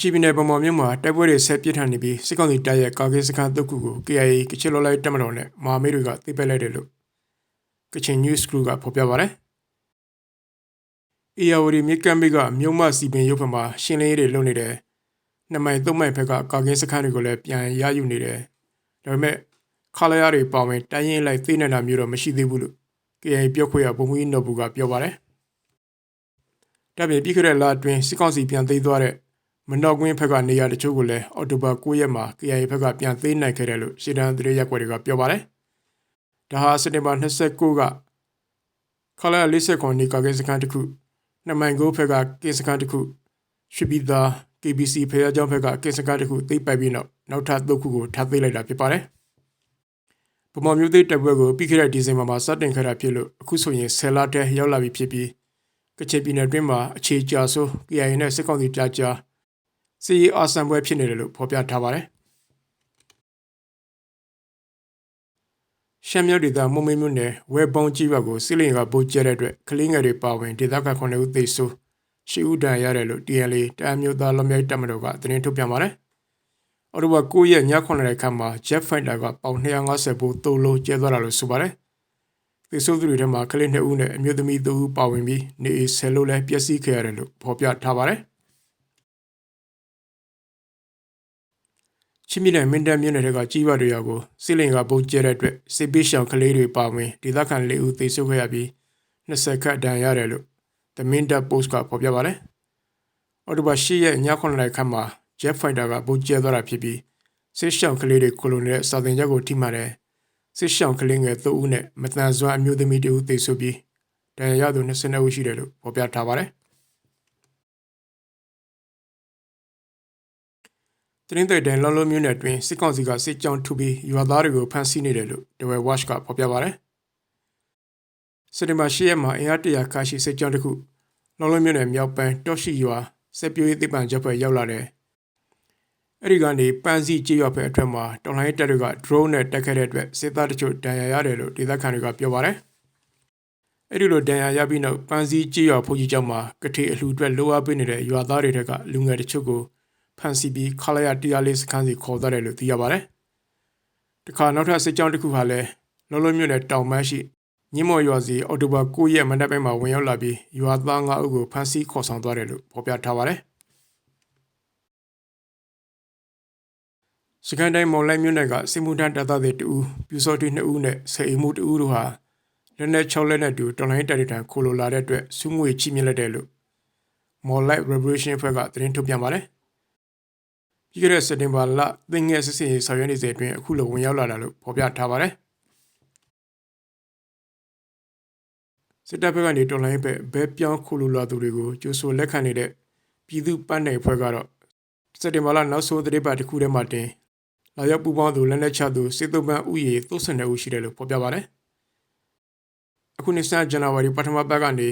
ချီပြည်နယ်ဗမော်မြို့မှာတိုက်ပွဲတွေဆက်ပြစ်ထန်နေပြီးစစ်ကောင်စီတပ်ရဲ့ကာကင်းစခန်းတုတ်ခုကို KIA ကချစ်လောလိုက်တပ်မတော်နဲ့မဟာမိတ်တွေကသိပက်လိုက်တယ်လို့ကချင် News Group ကဖော်ပြပါတယ်။ ARD မြစ်ကမ်းဘေးကမြို့မစီပင်ရုပ်ဖက်မှာရှင်းလင်းရေးတွေလုပ်နေတယ်။နှစ်မိုင်သုံးမိုင်ဘက်ကကာကင်းစခန်းတွေကိုလည်းပြန်ရယူနေတယ်။ဒါပေမဲ့ခလာရတွေပါဝင်တိုင်းရင်လိုက်သိနေတာမျိုးတော့မရှိသေးဘူးလို့ KIA ပြောခွင့်ရဗိုလ်မှူးကြီးနော်ဘူးကပြောပါတယ်။ဒါပြင်ပြီးခဲ့တဲ့လအတွင်းစစ်ကောင်စီပြန်သိမ်းသွားတဲ့ မနော့ကွင်းဘက်ကနေရာတချို့ကိုလည်းအော်တိုဘာ9ရက်မှာ KIA ဘက်ကပြန်သိမ်းနိုင်ခဲ့တယ်လို့ရှေ့တန်းသတင်းရက်ွက်တွေကပြောပါတယ်။ဒါဟာစက်တင်ဘာ29ကခလာ49နီကာကင်းစခန်းတစ်ခုနှစ်မိုင်ကိုဘက်ကကင်းစခန်းတစ်ခုရွှေပြည်သာ KBC ဖျားကျောင်းဘက်ကကင်းစခန်းတစ်ခုသိပ်ပိုက်ပြီးနောက်နောက်ထပ်သုံးခုကိုထပ်သိမ်းလိုက်တာဖြစ်ပါတယ်။ဗမာမျိုးသေးတပ်ပွဲကိုပြီးခဲ့တဲ့ဒီဇင်ဘာမှာစတင်ခဲ့တာဖြစ်လို့အခုဆိုရင်10လတည်းရောက်လာပြီဖြစ်ပြီးကချင်ပြည်နယ်တွင်းမှာအခြေကျဆိုး KIA နဲ့စစ်ကောင်စီကြားကြား စီရီအာဆန်ပွဲဖြစ်နေတယ်လို့ဖော်ပြထားပါတယ်။ရှမ်းမြောက်ဒေသမုံမိတ်မြို့နယ်ဝဲပေါင်းကြီးဘက်ကိုစစ်လင်ကဗိုလ်ကျတဲ့အတွက်ကလေးငယ်တွေပါဝင်ဒေသခံ9ဦးသေဆုံးရှိဦးတန်ရတယ်လို့ TNL တအမျိုးသားလွန်မြောက်တပ်မတော်ကသတင်းထုတ်ပြန်ပါတယ်။အော်တိုဘာ9ရက်ည9:00နာရီခန့်မှာ Jet Fighter ကပေါင်250ဘူသုံးလုံးကျဲသွားတာလို့ဆိုပါတယ်။သေဆုံးသူတွေထဲမှာကလေး2ဦးနဲ့အမျိုးသမီး2ဦးပါဝင်ပြီးနေအိမ်10လုံးလည်းပျက်စီးခဲ့ရတယ်လို့ဖော်ပြထားပါတယ်။ ချင်းပြည်နယ်မင်းတပ်မြို့နယ်ကကြီးပါတွေရောက်ကိုစစ်လင်ကပုံကျဲတဲ့အတွက်စစ်ပေးရှောင်ကလေးတွေပါဝင်ဒေသခံ၄ဦးသေဆုံးခဲ့ရပြီး20ခန့်ဒဏ်ရတယ်လို့ The Minda Post ကဖော်ပြပါတယ်။အော်တိုဘာ10ရက်ည9:00နာရီခန့်မှာ Jet Fighter ကပုံကျဲသွားတာဖြစ်ပြီးစစ်ရှောင်ကလေးတွေကိုလိုနေတဲ့စာသင်ချက်ကိုထိမှန်တယ်။စစ်ရှောင်ကလေးငယ်3ဦးနဲ့မတန်ဆွမ်းအမျိုးသမီး2ဦးသေဆုံးပြီးဒဏ်ရာရသူ22ဦးရှိတယ်လို့ဖော်ပြထားပါတယ်။ တင်းတဲ့တန်လော်လိုမျိုးနယ်တွင်စစ်ကောင်စီကစစ်ကြောင်းထုပြီးရွာသားတွေကိုဖမ်းဆီးနေတယ်လို့ဒဝဲဝက်ရှ်ကဖော်ပြပါတယ်။စက်တင်ဘာ10ရက်မှာအင်အားတရာခါရှိစစ်ကြောင်းတစ်ခုလော်လိုမျိုးနယ်မြောက်ပိုင်းတော့ရှိရွာစစ်ပြိုးရေးတိပံချက်ဖွဲ့ရောက်လာတယ်။အဲ့ဒီကနေပန်းစီကြေးရွာဖက်အထက်မှာတော်လိုင်းတပ်တွေက drone နဲ့တက်ခဲ့တဲ့အတွက်စစ်သားတချို့ဒဏ်ရာရတယ်လို့ဒေသခံတွေကပြောပါတယ်။အဲ့ဒီလိုဒဏ်ရာရပြီးနောက်ပန်းစီကြေးရွာဖူကြီးကျောင်းမှာကတိအလှူအတွက်လိုအပ်ပေးနေတဲ့ရွာသားတွေထက်ကလူငယ်တချို့ကို ဖန်စီပြီးခလာရတရားလေးစခန်းစီခေါ်သွားတယ်လို့သိရပါတယ်။တခါနောက်ထပ်စစ်ကြောင်းတစ်ခုဟာလည်းလောလောမြို့နယ်တောင်မန်းရှိညမော်ရွာစီအော်တိုဘာ9ရက်မနက်ပိုင်းမှာဝင်ရောက်လာပြီးရွာသား9ဦးကိုဖမ်းဆီးခေါ်ဆောင်သွားတယ်လို့ဖော်ပြထားပါတယ်။စကန်တိုင်းမော်လိုက်မြို့နယ်ကစစ်မှုထမ်းတပ်သားတွေ2ဦးပြူစောတိ2ဦးနဲ့ဆေအိမ်မှု2ဦးတို့ဟာလက်နက်6လက်နဲ့တူတော်လိုင်းတပ်တွေထံခိုလိုလာတဲ့အတွက်စုငွေချိမြင့်လက်တယ်လို့မော်လိုက် Revolution ဖွဲ့ကသတင်းထုတ်ပြန်ပါတယ်။ ပြီးခဲ့တဲ့စက်တင်ဘာလသင်ငယ်စစ်စင်ရေးဆောင်ရွက်နေစဉ်အတွင်းအခုလိုဝင်ရောက်လာတာလို့ဖော်ပြထားပါတယ်စစ်တပ်ဘက်ကနေတော်လိုင်းဘက်ဘဲပြောင်းခုလူလာသူတွေကိုကျိုးဆိုလက်ခံနေတဲ့ပြည်သူ့ပန်းနယ်ဖွဲ့ကတော့စက်တင်ဘာလနောက်ဆုံးသတင်းပတ်တစ်ခုထဲမှာတင်လာရောက်ပူးပေါင်းသူလက်နက်ချသူစစ်သုံးပန်းဥယျာဉ်32ဦးရှိတယ်လို့ဖော်ပြပါတယ်အခုနှစ်ဆန်းဇန်နဝါရီပထမပတ်ကနေ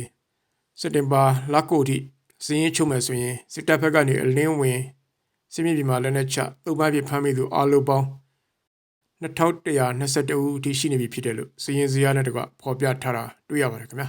စက်တင်ဘာလကိုထိစည်ရင်ချုပ်မယ်ဆိုရင်စစ်တပ်ဘက်ကနေအလင်းဝင် စစ်မြေပြင်မှာလက်နက်ချသုံးပါးပြဖမ်းမိသူအလုံးပေါင်း2122ဦးအထိရှိနေပြီဖြစ်တယ်လို့စီရင်စရာနဲ့တကွဖော်ပြထားတာတွေ့ရပါတယ်ခင်ဗျာ